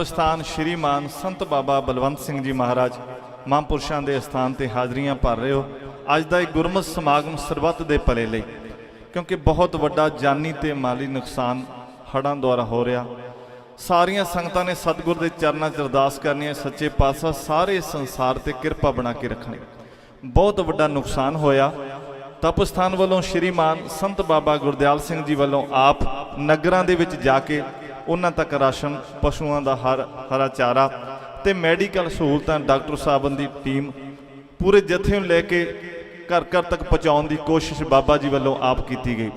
ਤਪ ਸਥਾਨ ਸ਼੍ਰੀ ਮਾਨ ਸੰਤ ਬਾਬਾ ਬਲਵੰਤ ਸਿੰਘ ਜੀ ਮਹਾਰਾਜ, ਮਹਾਂਪੁਰਸ਼ਾਂ ਦੇ ਸਥਾਨ ਤੇ ਹਾਜ਼ਰੀਆਂ ਭਰ ਰਹੇ ਹੋ। ਅੱਜ ਦਾ ਇਹ ਗੁਰਮਤਿ ਸਮਾਗਮ ਸਰਬੱਤ ਦੇ ਭਲੇ ਲਈ, ਕਿਉਂਕਿ ਬਹੁਤ ਵੱਡਾ ਜਾਨੀ ਤੇ ਮਾਲੀ ਨੁਕਸਾਨ ਹੜ੍ਹਾਂ ਦੁਆਰਾ ਹੋ ਰਿਹਾ। ਸਾਰੀਆਂ ਸੰਗਤਾਂ ਨੇ ਸਤਿਗੁਰ ਦੇ ਚਰਨਾਂ 'ਚ ਅਰਦਾਸ ਕਰਨੀ ਹੈ, ਸੱਚੇ ਪਾਤਸ਼ਾਹ ਸਾਰੇ ਸੰਸਾਰ ਤੇ ਕਿਰਪਾ ਬਣਾ ਕੇ ਰੱਖਣੀ। ਬਹੁਤ ਵੱਡਾ ਨੁਕਸਾਨ ਹੋਇਆ। ਤਪਸਥਾਨ ਵੱਲੋਂ ਸ਼੍ਰੀਮਾਨ ਸੰਤ ਬਾਬਾ ਗੁਰਦਿਆਲ ਸਿੰਘ ਜੀ ਵੱਲੋਂ ਆਪ ਨਗਰਾਂ ਦੇ ਵਿੱਚ ਜਾ ਕੇ ਉਹਨਾਂ ਤੱਕ ਰਾਸ਼ਨ, ਪਸ਼ੂਆਂ ਦਾ ਹਰ, ਹਰਾ ਚਾਰਾ ਤੇ ਮੈਡੀਕਲ ਸਹੂਲਤਾਂ ਡਾਕਟਰ ਸਾਹਿਬਾਨ ਦੀ ਟੀਮ ਪੂਰੇ ਜਥੇ ਨੂੰ ਲੈ ਕੇ ਘਰ ਘਰ ਤੱਕ ਪਹੁੰਚਾਉਣ ਦੀ ਕੋਸ਼ਿਸ਼ ਬਾਬਾ ਜੀ ਵੱਲੋਂ ਆਪ ਕੀਤੀ ਗਈ।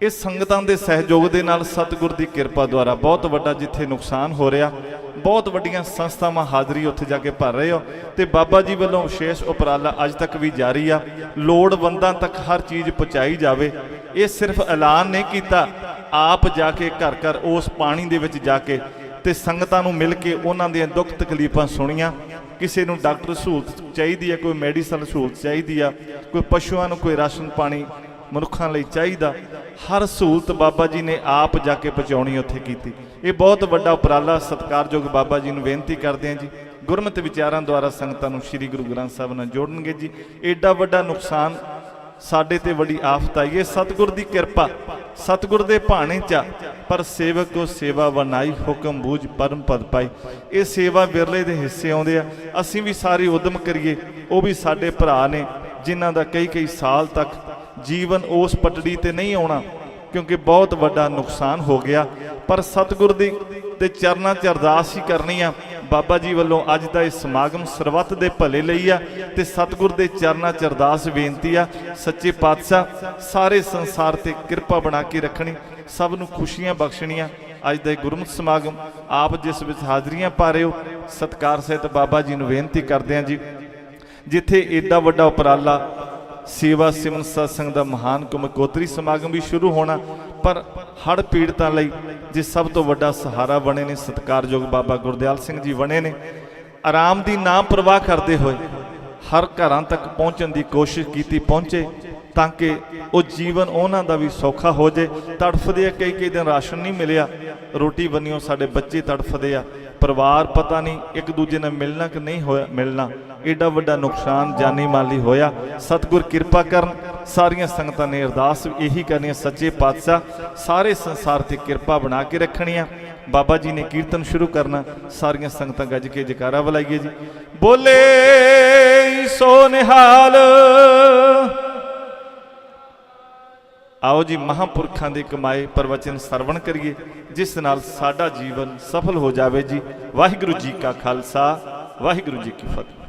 ਇਸ ਸੰਗਤਾਂ ਦੇ ਸਹਿਯੋਗ ਦੇ ਨਾਲ ਸਤਿਗੁਰ ਦੀ ਕਿਰਪਾ ਦੁਆਰਾ ਬਹੁਤ ਵੱਡਾ ਜਿੱਥੇ ਨੁਕਸਾਨ ਹੋ ਰਿਹਾ, ਬਹੁਤ ਵੱਡੀਆਂ ਸੰਸਥਾਵਾਂ ਹਾਜ਼ਰੀ ਉੱਥੇ ਜਾ ਕੇ ਭਰ ਰਹੇ ਹੋ ਤੇ ਬਾਬਾ ਜੀ ਵੱਲੋਂ ਵਿਸ਼ੇਸ਼ ਉਪਰਾਲਾ ਅੱਜ ਤੱਕ ਵੀ ਜਾਰੀ ਆ। ਲੋੜਵੰਦਾਂ ਤੱਕ ਹਰ ਚੀਜ਼ ਪਹੁੰਚਾਈ ਜਾਵੇ। ਇਹ ਸਿਰਫ ਐਲਾਨ ਨਹੀਂ ਕੀਤਾ ਆਪ ਜਾ ਕੇ ਘਰ ਘਰ ਉਸ ਪਾਣੀ ਦੇ ਵਿੱਚ ਜਾ ਕੇ ਤੇ ਸੰਗਤਾਂ ਨੂੰ ਮਿਲ ਕੇ ਉਹਨਾਂ ਦੀਆਂ ਦੁੱਖ ਤਕਲੀਫਾਂ ਸੁਣੀਆਂ। ਕਿਸੇ ਨੂੰ ਡਾਕਟਰ ਸਹੂਲਤ ਚਾਹੀਦੀ ਹੈ ਕੋਈ ਮੈਡੀਸਨ ਸਹੂਲਤ ਚਾਹੀਦੀ ਆ, ਕੋਈ ਪਸ਼ੂਆਂ ਨੂੰ ਕੋਈ ਰਾਸ਼ਨ ਪਾਣੀ ਮਨੁੱਖਾਂ ਲਈ ਚਾਹੀਦਾ, ਹਰ ਸਹੂਲਤ ਬਾਬਾ ਜੀ ਨੇ ਆਪ ਜਾ ਕੇ ਪਹੁੰਚਾਉਣੀ ਉੱਥੇ ਕੀਤੀ। ਇਹ ਬਹੁਤ ਵੱਡਾ ਉਪਰਾਲਾ ਸਤਿਕਾਰਯੋਗ ਬਾਬਾ ਜੀ ਨੂੰ ਬੇਨਤੀ ਕਰਦੇ ਹਾਂ ਜੀ। ਗੁਰਮਤਿ ਵਿਚਾਰਾਂ ਦੁਆਰਾ ਸੰਗਤਾਂ ਨੂੰ ਸ੍ਰੀ ਗੁਰੂ ਗ੍ਰੰਥ ਸਾਹਿਬ ਨਾਲ ਜੋੜਨਗੇ ਜੀ। ਐਡਾ ਵੱਡਾ ਨੁਕਸਾਨ ਸਾਡੇ ਤੇ ਵੱਡੀ ਆਫਤ ਆਈ ਹੈ ਸਤਿਗੁਰ ਦੀ ਕਿਰਪਾ ਸਤਿਗੁਰ ਦੇ ਭਾਣੇ ਚ ਆ, ਪਰ ਸੇਵਕ ਕੋ ਸੇਵਾ ਵਨਾਈ ਹੁਕਮ ਬੂਝ ਪਰਮ ਪਦ ਪਾਈ। ਇਹ ਸੇਵਾ ਵਿਰਲੇ ਦੇ ਹਿੱਸੇ ਆਉਂਦੇ ਆ। ਅਸੀਂ ਵੀ ਸਾਰੇ ਉਦਮ ਕਰੀਏ। ਉਹ ਵੀ ਸਾਡੇ ਭਰਾ ਨੇ ਜਿਨ੍ਹਾਂ ਦਾ ਕਈ ਕਈ ਸਾਲ ਤੱਕ ਜੀਵਨ ਉਸ ਪਟੜੀ ਤੇ ਨਹੀਂ ਆਉਣਾ ਕਿਉਂਕਿ ਬਹੁਤ ਵੱਡਾ ਨੁਕਸਾਨ ਹੋ ਗਿਆ। ਪਰ ਸਤਿਗੁਰ ਦੀ ਤੇ ਚਰਨਾਂ 'ਚ ਅਰਦਾਸ ਹੀ ਕਰਨੀ ਆ। ਬਾਬਾ ਜੀ ਵੱਲੋਂ ਅੱਜ ਦਾ ਇਹ ਸਮਾਗਮ ਸਰਬੱਤ ਦੇ ਭਲੇ ਲਈ ਆ ਤੇ ਸਤਿਗੁਰ ਦੇ ਚਰਨਾਂ 'ਚ ਅਰਦਾਸ ਬੇਨਤੀ ਆ, ਸੱਚੇ ਪਾਤਸ਼ਾਹ, ਸਾਰੇ ਸੰਸਾਰ ਤੇ ਕਿਰਪਾ ਬਣਾ ਕੇ ਰੱਖਣੀ, ਸਭ ਨੂੰ ਖੁਸ਼ੀਆਂ ਬਖਸ਼ਣੀਆਂ। ਅੱਜ ਦਾ ਇਹ ਗੁਰਮਤਿ ਸਮਾਗਮ ਆਪ ਜਿਸ ਵਿੱਚ ਹਾਜ਼ਰੀਆਂ ਪਾ ਰਹੇ ਹੋ, ਸਤਕਾਰ ਸਹਿਤ ਬਾਬਾ ਜੀ ਨੂੰ ਬੇਨਤੀ ਕਰਦੇ ਹਾਂ ਜੀ। ਜਿੱਥੇ ਏਡਾ ਵੱਡਾ ਉਪਰਾਲਾ ਸੇਵਾ ਸਿਮਨ ਸਤਸੰਗ ਦਾ ਮਹਾਨ ਕਮਕੋਤਰੀ ਸਮਾਗਮ ਵੀ ਸ਼ੁਰੂ ਹੋਣਾ ਪਰ ਹੜ ਪੀੜਤਾਂ ਲਈ ਜੇ ਸਭ ਤੋਂ ਵੱਡਾ ਸਹਾਰਾ ਬਣੇ ਨੇ ਸਤਿਕਾਰਯੋਗ ਬਾਬਾ ਗੁਰਦਿਆਲ ਸਿੰਘ ਜੀ ਬਣੇ ਨੇ। ਆਰਾਮ ਦੀ ਨਾ ਪ੍ਰਵਾਹ ਕਰਦੇ ਹੋਏ ਹਰ ਘਰਾਂ ਤੱਕ ਪਹੁੰਚਣ ਦੀ ਕੋਸ਼ਿਸ਼ ਕੀਤੀ ਪਹੁੰਚੇ ਤਾਂ ਕਿ ਉਹ ਜੀਵਨ ਉਹਨਾਂ ਦਾ ਵੀ ਸੌਖਾ ਹੋ ਜੇ। ਤੜਫਦੇ ਆ, ਕਈ ਕਈ ਦਿਨ ਰਾਸ਼ਨ ਨਹੀਂ ਮਿਲਿਆ। ਰੋਟੀ ਬੰਨਿਓ, ਸਾਡੇ ਬੱਚੇ ਤੜਫਦੇ ਆ। ਪਰਿਵਾਰ ਪਤਾ ਨਹੀਂ ਇੱਕ ਦੂਜੇ ਨਾਲ ਮਿਲਣਾ ਕਿ ਨਹੀਂ ਹੋਇਆ, ਮਿਲਣਾ। ਏਡਾ ਵੱਡਾ ਨੁਕਸਾਨ ਜਾਨੀ ਮਾਲੀ ਹੋਇਆ। ਸਤਿਗੁਰ ਕਿਰਪਾ ਕਰਨ ਸਾਰੀਆਂ ਸੰਗਤਾਂ ਨੇ ਅਰਦਾਸ ਇਹੀ ਕਰਨੀ ਹੈ, ਸੱਚੇ ਪਾਤਸ਼ਾਹ, ਸਾਰੇ ਸੰਸਾਰ ਤੇ ਕਿਰਪਾ ਬਣਾ ਕੇ ਰੱਖਣੀ ਆ। ਬਾਬਾ ਜੀ ਨੇ ਕੀਰਤਨ ਸ਼ੁਰੂ ਕਰਨਾ, ਸਾਰੀਆਂ ਸੰਗਤਾਂ ਗੱਜ ਕੇ ਜਕਾਰਾ ਬੁਲਾਈਏ ਜੀ। ਬੋਲੇ ਸੋ ਨਿਹਾਲ। ਆਓ ਜੀ, ਮਹਾਪੁਰਖਾਂ ਦੇ ਕਮਾਏ ਪ੍ਰਵਚਨ ਸਰਵਣ ਕਰੀਏ, ਜਿਸ ਨਾਲ ਸਾਡਾ ਜੀਵਨ ਸਫਲ ਹੋ ਜਾਵੇ ਜੀ। ਵਾਹਿਗੁਰੂ ਜੀ ਕਾ ਖਾਲਸਾ, ਵਾਹਿਗੁਰੂ ਜੀ ਕੀ ਫਤਿਹ।